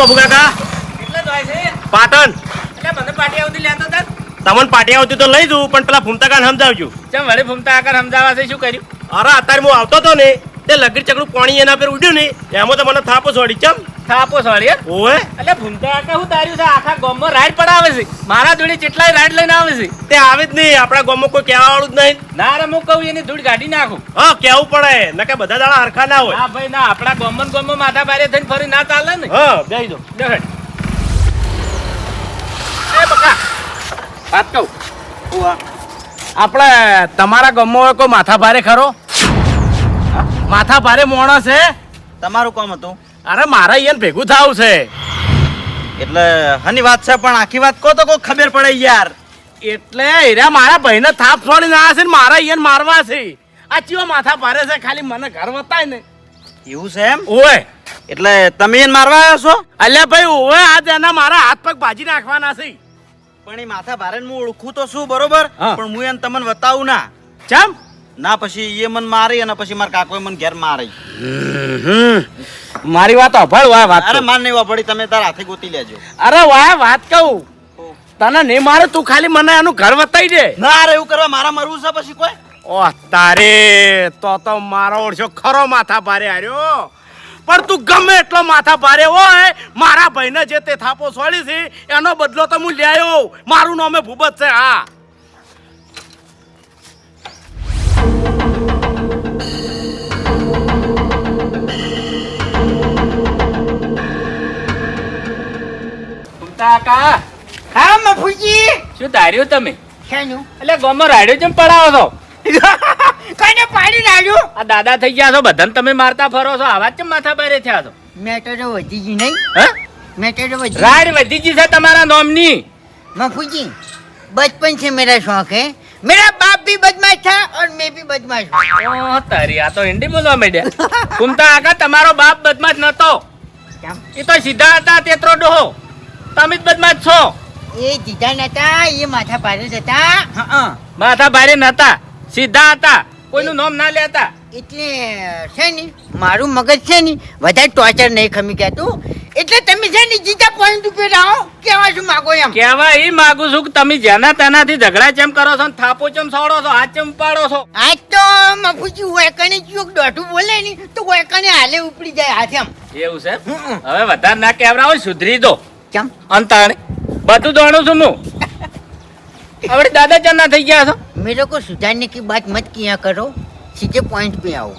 બાબુ કાકા. પાટણ. તમને પાટી આવતી તો લઈ જઉં પણ પેલા ફૂમતા કાન સમજાવજો. ચમ વળી ફૂમતા આકાર સમજાવવા છે શું કર્યું? અરે અત્યારે હું આવતો હતો ને તે લગીર ચકડું પાણી એના પર ઉડ્યું ને એમાં તો મને થાપો છોડી. ચમ. થાપો સોળી? ઓએ એટલે ફૂમતા કે હું તાર્યું છે આખા ગામમાં રાઈડ પડાવે છે. મારા જોડે કેટલાય રાઈડ લઈને આવે છે. તે આવે જ નહીં આપણા ગામમાં કોઈ કહેવા વાળું જ નહીં. ના રે હું કહું એની ધૂળ કાઢી નાખું. હા કેવું પડે નકે બધા દાડા હરખા ના હોય. હા ભાઈ ના આપણા ગામમાં ને ગામમાં માથા ભારે થઈને ફરી ના ચાલે ને. હા. જઈ દો. દેખાડ. એ બકા વાત કહું. આપણે તમારા ગામમાં કોઈ માથા ભારે ખરો? માથા ભારે મોણસ છે તમારું કોમ હતું. અરે મારે અહીંયા ભેગું થાવું છે. એટલે હની વાત છે પણ આખી વાત કહો તો કોઈ ખબર પડે યાર. એટલે એરા મારા ભાઈને થાપ છોડીને આવ્યા છે ને મારા અહીંયા મારવા છે. આ ચિયો માથા ભારે છે ખાલી મને ઘર વતાય ને. એવું છે એમ? ઓય એટલે તમે એને મારવા આવ્યા છો? અલ્યા ભાઈ ઓય આજ એના મારા હાથ પગ ભાજી નાખવાના છે. પણ એ માથા ભારે હું ઓળખું તો શું બરોબર? પણ હું એને તમને બતાવું ના. ચમ? ના પછી એ મને મારી અને પછી મારા કાકોએ મને ઘેર મારી. મારી વાત અભળ વાય વાત અરે માર નહીં વાપડી તમે તાર હાથે ગોતી લેજો. અરે વાય વાત કહું. તને નહીં મારે તું ખાલી મને એનું ઘર વતાઈ દે. ના અરે એવું કરવા મારા મરવું છે પછી કોઈ? ઓ તારે તો તો મારો ઓળશો ખરો માથા ભારે હાર્યો. પણ તું ગમે એટલો માથા ભારે હોય મારા ભાઈને જે તે થાપો છોડી છે એનો બદલો તો હું લ્યાયો મારું નામે ભૂબત છે હા. કાકા હા મફુજી શું ધાર્યું તમે શાનું એટલે ગોમાં રાડ્યો જેમ પડાવો છો કને પાડી નાખ્યું આ દાદા થઈ ગયા છો બધાને તમે મારતા ફરો છો આવા કેમ માથા ભારે થયા છો મેટર તો વધી ગઈ નહીં હે મેટર તો વધી રાડ વધી ગઈ છે તમારા નોમની मफूजी बचपन से मेरा शौक है मेरा बाप भी बदमाश था और मैं भी बदमाश हूँ ઓહ, તારી આ તો હિન્દી બોલવા માંડ્યા કુમતા આકા તમારો બાપ બદમાશ નતો કેમ? એ તો સીધા હતા તેતરો ડોહો તમે જ બદમાશ છો. એ જીજા નતા એ માથા ભારે હતા. માથા ભારે નતા સીધા હતા. કોઈનું નામ ના લેતા. એટલે છે ને મારું મગજ છે ને વધારે ટોર્ચર નહીં ખમી કહેતું એટલે તમે છે ને જીતા પોઈન્ટ ઉપર આવો કેવા શું માગો એમ? કેવા એ માગું છું કે તમે જેના તેનાથી ઝઘડા ચેમ કરો છો ને થાપો ચેમ સોડો છો હાથ ચેમ પાડો છો. આજ તો મફુજી વેકણે ચૂક દોઢું બોલે ને તો વેકણે હાલે ઉપડી જાય હાથ એમ. એવું છે. હવે વધારે ના કેવડાવો સુધરી દો. કેમ? અંતાણે. બધું જાણું છું હું. આપણે દાદા ચના થઈ ગયા છો? મેરે કો સુધારને કી વાત મત ક્યાં કરો? સીધે પોઈન્ટ પે આવો.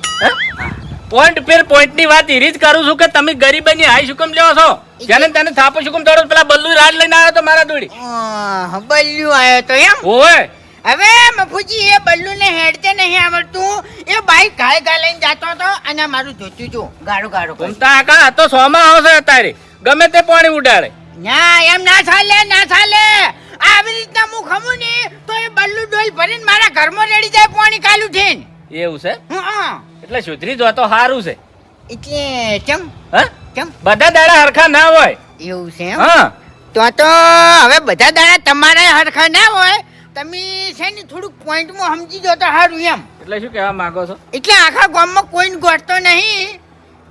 પોઈન્ટ પેર પોઈન્ટની વાત ઈરી જ કરું છું કે તમે ગરીબની હાઈ શુકમ કેમ લેવો છો જેને તને થાપો શુકમ કેમ તોડો પેલા બલ્લુ રાજ લઈને આવ્યો તો મારા દોડી. બલ્લુ આવ્યો તો એમ? ઓય. હવે મફુજી એ બલ્લુ ને હેડતે નહીં આવડતું. એ બાઈક ગાય ગાય લઈને જાતો હતો અને મારું જોતું જો ગાડું ગાડું તો આકા તો સોમાં આવશે અત્યારે. ગમે તે પાણી ઉડાડે. ના એમ ના ચાલે ના ચાલે. આવી રીતના હું ખમું ને તો એ બલ્લુ ડોલ ભરીને મારા ઘરમાં રેડી જાય પાણી કાલ થઈને. એવું છે. એટલે સુધરી જો તો સારું છે. એટલે કેમ? હા? કેમ? બધા દાડા હરખા ના હોય. એવું છે હા. તો તો હવે બધા દાડા તમારે હરખા ના હોય તમે છે ને થોડુંક પોઈન્ટમાં સમજી જો તો સારું એમ. એટલે શું કહેવા માંગો છો? એટલે આખા ગામમાં કોઈ ગોઠતો નહીં.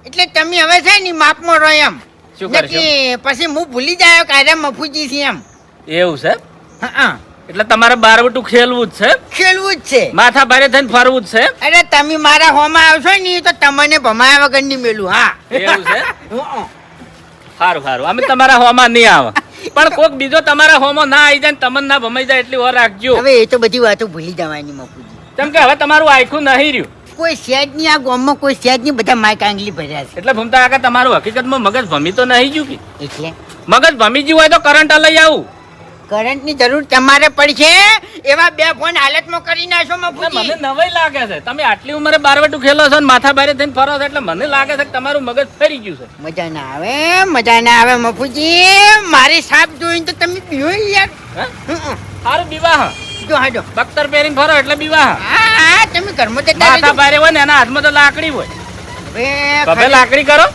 એટલે તમે હવે છે ને માપમાં રહો એમ. શું કરશો? પછી હું ભૂલી જાય કાયદા મફુજી છે એમ. એવું છે હા. એટલે તમારે બારવટું ખેલવું જ છે ખેલવું જ છે. માથા ભારે થઈને ફરવું જ છે અરે તમે મારા હોમાં આવશો ને તો તમને ભમાયા વગર નહીં મેલું હા. એવું છે સારું સારું અમે તમારા હોમાં નહીં આવે. પણ કોક બીજો તમારા હોમાં ના આવી જાય તમને ના ભમાઈ જાય એટલી વાર રાખજો. હવે એ તો બધી વાતો ભૂલી જવાની મફુજી. કેમ કે હવે તમારું આખું નહીં રહ્યું. કોઈ સેજ નહીં આ ગામમાં કોઈ સેજ નહીં બધા માઇક આંગલી ભર્યા છે. એટલે ભમતા કાકા તમારું હકીકતમાં મગજ ભમી તો નહીં ગયું કે? એટલે? મગજ ભમી ગયું હોય તો કરંટ લઈ આવું. કરંટની જરૂર તમારે પડશે એવા બે ફોન હાલતમાં કરી નાખો મને નવાઈ લાગે છે. તમે આટલી ઉંમરે બારવટું ખેલો છો ને માથા બારે થઈને ફરો છો એટલે મને લાગે છે કે તમારું મગજ ફરી ગયું છે. મજા ના આવે મજા ના આવે મફુજી. મારી સાપ જોઈને તો તમે પીઓ યાર. સારું વિવાહ. જો હાજો બખ્તર પહેરીને ફરો એટલે બીવા હા તમે ઘરમાં જતા માથા પારે હોય ને એના હાથમાં તો લાકડી હોય. કભે લાકડી કરો.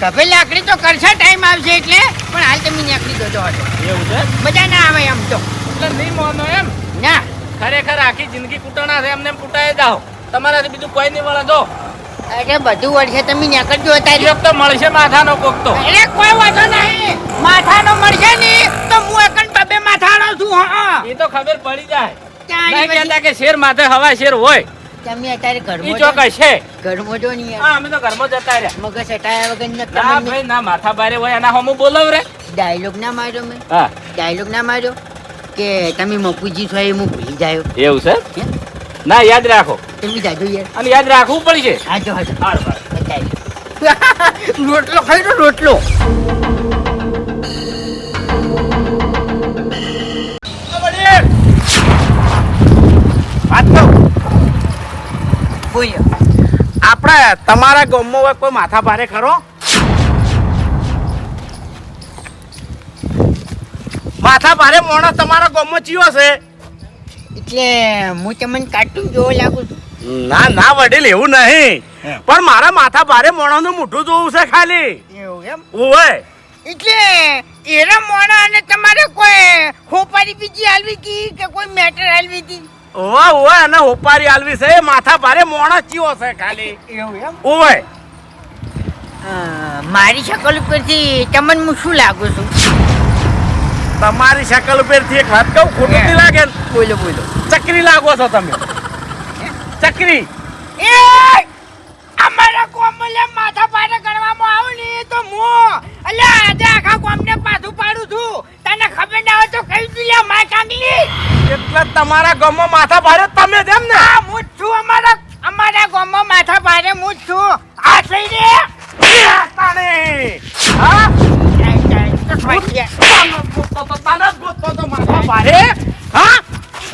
કભે લાકડી તો કરશે ટાઈમ આવશે એટલે. પણ હાલ તમે નીકળી દો જો હાજો. એવું છે? મજા ના આવે એમ તો. એટલે નહીં મોનો એમ. ના. ખરેખર આખી જિંદગી કૂટણા છે એમને એમ જાઓ. તમારાથી બીજું કોઈ નહીં વળે જો. અરે બધું વર્ષે તમે નીકળજો એક તો મળશે માથાનો કોક તો. અરે કોઈ વાંધો નહીં. માથાનો મળશે નહીં તો હું એકન બબે માથાનો છું હા એ તો ખબર પડી જાય. નહીં કહેતા કે શેર માથે હવા શેર હોય. તમે અત્યારે ઘરમાં છે. ઘરમાં જો ને હા અમે તો ઘરમાં જતા રહ્યા. મગજ હટાયા વગર ને ના ભાઈ ના માથા બારે હોય એના હમું બોલાવ રે. ડાયલોગ ના માર્યો મેં. હા. ડાયલોગ ના માર્યો કે તમે મપુજી છો એ હું ભૂલી જાયો. એવું છે? ના યાદ રાખો. તમે જાજો યાર. અને યાદ રાખવું પડશે. હાજો. રોટલો ખાઈ રોટલો. બોલ્યો આપણે તમારા ગામમાં કોઈ માથા ભારે ખરો? માથા ભારે માણસ તમારા ગામમાં જીવો છે? એટલે હું તમને કાર્ટૂન જોવા લાગુ છું. ના ના વડીલ એવું નહીં. પણ મારા માથા ભારે માણસનું મોઢું જોવું છે ખાલી. એવું એમ? ઓય એટલે એરા મોણા અને તમારે કોઈ હોપારી બીજી હાલવી હતી કે કોઈ મેટર હાલવી હતી ઓવે ઓવે અને હોપારી આલવી છે. માથા ભારે માણસ ચિયો છે ખાલી. એવું એમ? ઓવે મારી શકલ ઉપરથી તમને હું શું લાગુ છું? તમારી શકલ ઉપરથી એક વાત કહું ખોટું નહીં લાગે? બોલો બોલો. ચકરી લાગો છો તમે. ચકરી. એ અમારા કોમલે માથા પારે ગણવામાં આવું ને તો મો અલ્યા આજે આખા કોમને પાછું પાડું છું તને ખબર ના હોય તો કહી દઉં લે માય કાંગલી એટલે તમારા ગામમાં માથા ભારે તમે જેમ ને આ હું જ છું અમારા અમારા ગામમાં માથા પારે હું જ છું આ થઈ રે તાણે. હા? તો ફાટી ગયા. તાને જ ગોતતો તો, તાને જ ગોતતો તો માથા ભારે. હા?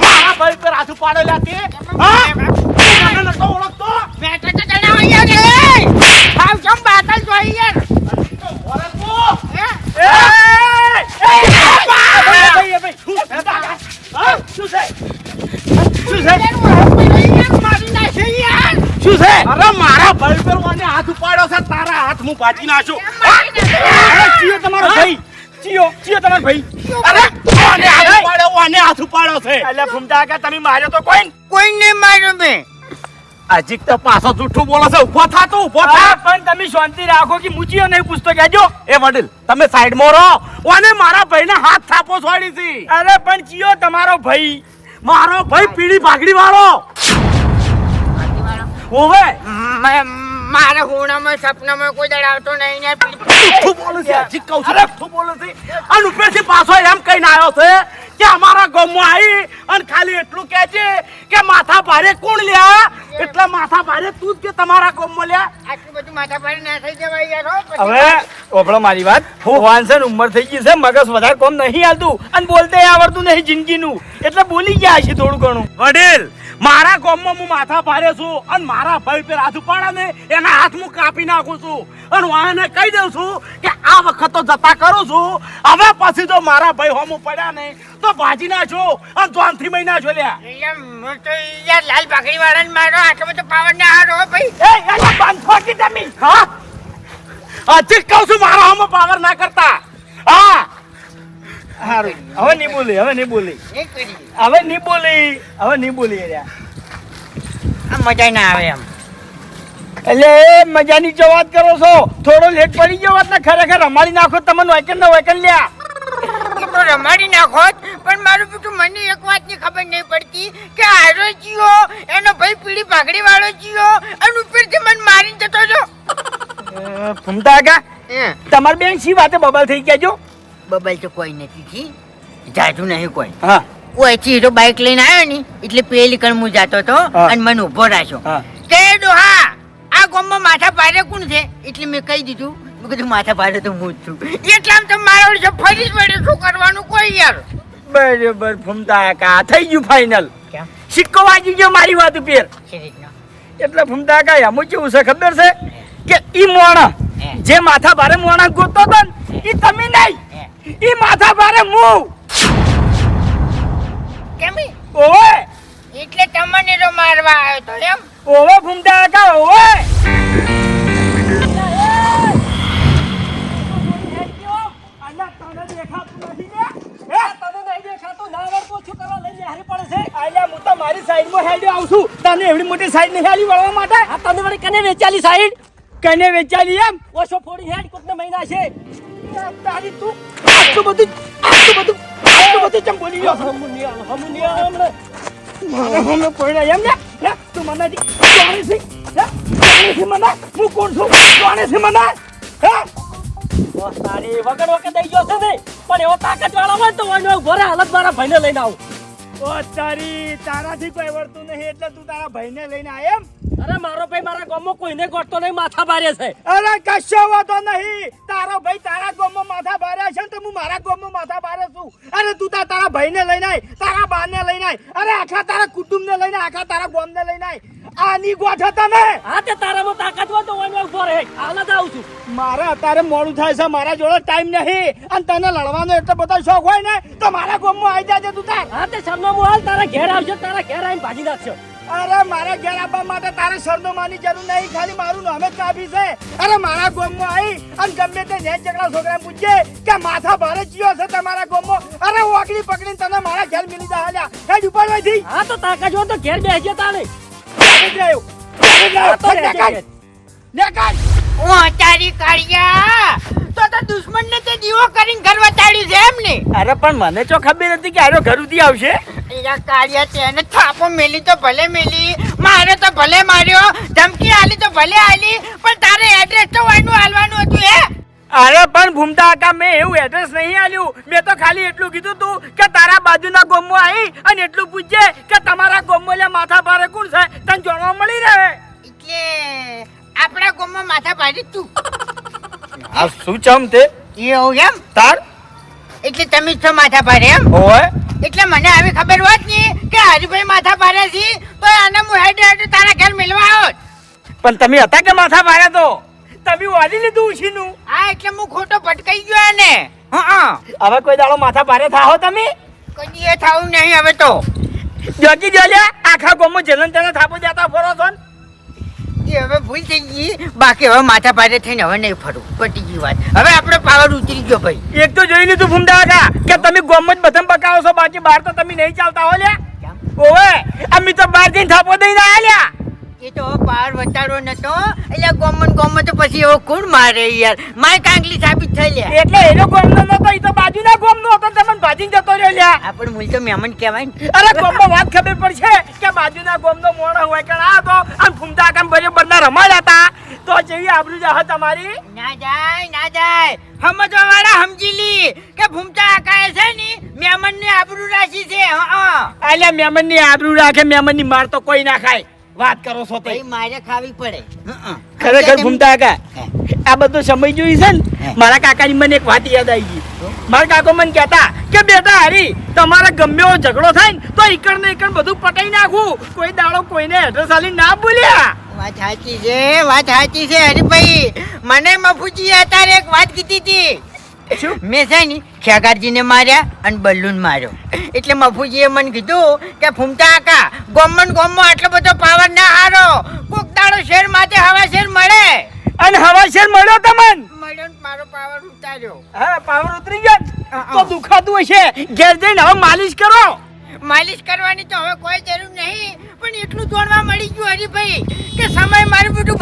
મારા ભાઈ પર હાથ ઉપાડેલા તે? હા? મને નતો ઓળખતો? બેઠો તો તને અહીંયા રે હાવ ચમ બાતલ જોઈ યાર ઓળખતો? હે? એ! એ! ભાઈ, એ ભાઈ. શું છે? હા? શું છે? શું છે? એનું હાથ પકડી યાર, મારી નાખે યાર શું છે? અરે મારા ભાઈ પર મને હાથ ઉપાડ્યો છે તારા હાથ હું પાછી. અરે ચિયો તમારો ભાઈ. ચિયો ચિયો તમારો ભાઈ. અરે કોને હાથ પાડો કોને હાથ પાડો છે. એટલે ફૂમતા કે તમે માર્યો તો કોઈ કોઈને માર્યો મે અજીક તો પાછો જૂઠું બોલો છે ઊભો થા તું ઊભો થા. પણ તમે શાંતિ રાખો કે મુચીઓ નહીં પૂછતો કેજો એ વડીલ તમે સાઈડમાં રહો. ઓને મારા ભાઈને હાથ થાપો છોડી હતી અરે પણ ચિયો તમારો ભાઈ. મારો ભાઈ પીળી ભાગડી વાળો ઓવે મ- મારા હોણામાં સપનામાં કોઈ દડ આવતો નહીં ને જૂઠું બોલે છે જી કહું છું. જૂઠું બોલે છે. અને ઉપરથી પાછો એમ કહીને આવ્યો છે કે અમારા ગામમાં આવી અને ખાલી એટલું કહે છે કે માથા ભારે કોણ લ્યા? એટલે માથા ભારે તું જ કે તમારા ગામમાં લ્યા. આટલું બધું માથા ભારે ના થઈ જવાય યાર હવે ઓપડો મારી વાત. વાંસન ઉંમર થઈ ગઈ છે મગજ વધારે કોમ નહીં આવતું અને બોલતે આવડતું નહીં જિંદગીનું. એટલે બોલી ગયા છે થોડું ઘણું. વડીલ મારા ગામમાં હું માથા પાડે છું અને મારા ભાઈ પર હાથ ઉપાડે ને એના હાથ હું કાપી નાખું છું. અને વાહને કહી દઉં છું કે આ વખત તો જતા કરું છું. હવે પછી જો મારા ભાઈ હોમ પડ્યા ને તો ભાજી નાખો અને જોનથી મહિના છો લ્યા લાલ પાઘડી વાળાને માર્યો આટલો બધો પાવર ના હારો ભાઈ. એ બંધ ફોકી તમે. હા? હજી કહું છું મારા હોમ પાવર ના કરતા. હા? સારું હવે નહીં બોલી હવે નહીં બોલી. હવે નહીં બોલી હવે નહીં બોલી રહ્યા. મજા ના આવે એમ. એટલે એ મજાની જો વાત કરો છો. થોડો લેટ પડી ગયો વાત ને ખરેખર રમાડી નાખો તમને વેકન ને વેકન લ્યા. તો રમાડી નાખો પણ મારું બીજું મને એક વાતની ખબર નહીં પડતી કે આરો જીઓ એનો ભાઈ પીળી પાઘડી વાળો જીઓ અને ઉપરથી મને મારી જતો જો ફૂમતા કા હે, તમારી બેન શી વાતે બબલ થઈ કેજો બબલ તો કોઈ નથી જી. જાજુ નહીં કોઈ. હા. ઓયથી તો બાઇક લઈને આવ્યો ને એટલે પેલી કણ હું જાતો તો અને મને ઊભો રાખ્યો. હા. કે ડોહા આ ગામમાં માથા પાડે કોણ છે? એટલે મેં કહી દીધું મેં કીધું માથા પાડે તો હું જ છું. એટલામ તો મારો છે ફરી જ વડે શું કરવાનું કોઈ યાર? બરોબર ફૂમતા કા થઈ ગયું ફાઇનલ સિક્કો વાગી ગયો મારી વાત ઉપર. એટલે ફૂમતા કા એમ કેવું છે ખબર છે? કે ઈ મોણા જે માથા ભારે મોણા ગોતો હતો ને એ તમે નહીં. હે. ઈ માથા ભારે મુ કેમી? ઓવે. એટલે તમને તો મારવા આવ્યો તો એમ? ઓવે ફૂમતા કા ઓવે. મારી સાઈડમાં હેડ્યો આવશું તને એવડી મોટી સાઈડ નહીં હેડી વળવા માટે? આ તમે વળી કને વેચાલી સાઈડ? કને વેચાલી એમ? ઓછો ફોડી હેડ કોકને મહિના છે. હું કોણ છું જાણે છે મને હે વગર દઈ ગયો છે પણ એવો તાકાત વાળો હોય તો ઊભો હાલત મારા ભાઈને લઈને આવું. ઓ તારી તારાથી કોઈ વળતું નહીં એટલે તું તારા ભાઈને લઈને આય એમ અરે મારો ભાઈ મારા ગામમાં કોઈને ગોટતો નહીં માથા ભારે છે. અરે કશો વાતો નહીં. તારો ભાઈ તારા ગામમાં માથા ભારે છે ને તો હું મારા ગામમાં માથા ભારે છું. અરે તું તાર તારા ભાઈને લઈને આય તારા બાને લઈને આય. અરે આખા તારા કુટુંબને લઈને આખા તારા ગામને લઈને આય. આની ગોઠ તમે. હા તે તારામાં તાકાત હોય તો ઓનો ઊભો રહે. હાલત આવું છું. મારે અત્યારે મોડું થાય છે મારા જોડે ટાઈમ નહીં. અને તને લડવાનો એટલો બધો શોખ હોય ને તો મારા ગામમાં આવી જાજે તું તાર. હા તે સરનામું હાલ તારા ઘેર આવશે તારા ઘેર આવીને ભાજી નાખશો અરે મારા ઘેર આવવા માટે તારે સરનામાની જરૂર નહીં ખાલી મારું નામ જ કાફી છે અરે મારા ગામમાં આવી અને ગમે તે નેટ ઝઘડા છોકરા પૂછજે કે માથા ભારે ચિયો છે તમારા ગામમાં અરે ઓકડી પકડીને તને મારા ઘેર મિલી જા હાલ્યા હેડ ઉપર વધી હા તો તાકા જો તો ઘેર બેસજે તારે બેસી જ રહ્યો. બેસી જ રહ્યો. હા તો રહેજે દેખાડ. ઘેર. દેખાડ. ઓ તારી કાળિયા તો ને તે દીવો કરીને ઘર વટાડ્યું છે એમ ને અરે પણ મને તો ખબર હતી કે આરો ઘર ઉધી આવશે. એલા કાળિયા તેને થાપો મેલી તો ભલે મેલી મારે તો ભલે માર્યો ધમકી આલી તો ભલે આલી પણ તારે એડ્રેસ તો વાયનું આલવાનું હતું હે? અરે પણ ભૂમતા કાકા મેં એવું એડ્રેસ નહીં આલ્યું. મેં તો ખાલી એટલું કીધું તું કે તારા બાજુના ગોમો આવી અને એટલું પૂછજે કે તમારા ગોમો લે માથા ભારે કોણ છે? તને જાણવા મળી રહે. એટલે આપણા ગામમાં માથા ભારે તું. આ શું ચમ તે? એવું એમ? તાર એટલે તમે છો માથા પાડે એમ? ઓય એટલે મને આવી ખબર હોત નહીં કે હરિભાઈ માથા પાડે છે તો આને હું હેડ હેડ તારા ઘેર મિલવા આવો પણ તમે હતા કે માથા ભારે તો? તમે વાલી લીધું ઉછીનું. હા એટલે હું ખોટો ભટકાઈ ગયો ને હા હવે કોઈ દાડો માથા ભારે થાઓ તમે? કોઈ એ થાવું નહીં હવે તો. જોકી જોજે આખા ગોમો જલન તને થાપો જતા ફરો છો ને. એ હવે ભૂલ થઈ ગઈ. બાકી હવે માથા ભારે થઈને હવે નહીં ફરું. પટી ગઈ વાત. હવે આપણો પાવર ઉતરી ગયો ભાઈ. એક તો જોઈ લીધું ભૂમતા કાકા કે તમે ગોમમાં જ બથમ પકાવો છો બાકી બહાર તો તમે નહીં ચાલતા હો લ્યા. ઓવે અમે તો બહાર જઈને થાપો દઈને આયા લ્યા. એ તો પાર વંચાડો વટાડો નતો એટલે ગોમન ગોમન તો પછી એવો કોણ મારે યાર. માય કાંગલી સાબિત થઈ લે. એટલે એનો ગોમનો નતો એ તો બાજુના ગોમનો હતો તમને ભાજીને જતો રહ્યો લ્યા. આ પણ મુલ તો મહેમાન કહેવાય ને. અરે ગોમમાં વાત ખબર પડશે કે બાજુના ગોમનો મોણો હોય કે આ તો આમ ફૂમતા કામ ભર્યો ના રમાડ્યા હતા. તો જેવી આબરૂ જાહ તમારી. ના જાય ના જાય. સમજવા વાળા સમજી લી કે ભૂમતા આકાએ છે ને મહેમાન ને આબરૂ રાખી છે હા આલ્યા મેમનની આબરૂ રાખે મેમનની માર તો કોઈ ના ખાય. વાત કરો છો તે. મારે ખાવી પડે. ખરેખર ભૂમતા કાકા આ બધો સમય જોઈ છે ને મારા કાકાની મને એક વાત યાદ આવી ગઈ. મારા કાકો મને કહેતા કે બેટા હરી તમારે ગમે એવો ઝઘડો થાય ને તો ઈકડ ને ઈકડ બધું પટાઈ નાખું. કોઈ દાડો કોઈને એડ્રેસ આલી ના બોલ્યા. વાત સાચી છે વાત સાચી છે હરીભાઈ મને મફુજી અત્યારે એક વાત કીધી હતી. મેં છે ને ખેગારજીને માર્યા અને બલ્લુન માર્યો. એટલે મફુજીએ મને કીધું કે ફૂમતા આકા ગોમન ગોમમાં આટલો બધો પાવર ના હારો. કોક દાડો શેર માથે હવા શેર મળે? અને હવા શેર મળ્યો તમન? મળ્યો ને મારો પાવર ઉતાર્યો. હા પાવર ઉતરી ગયો ને? તો. દુખાતું હશે. ઘેર જઈને હવે માલિશ કરો. માલિશ કરવાની તો હવે કોઈ જરૂર નહીં પણ એટલું જાણવા મળી ગયું હરીભાઈ કે સમય મારું બધું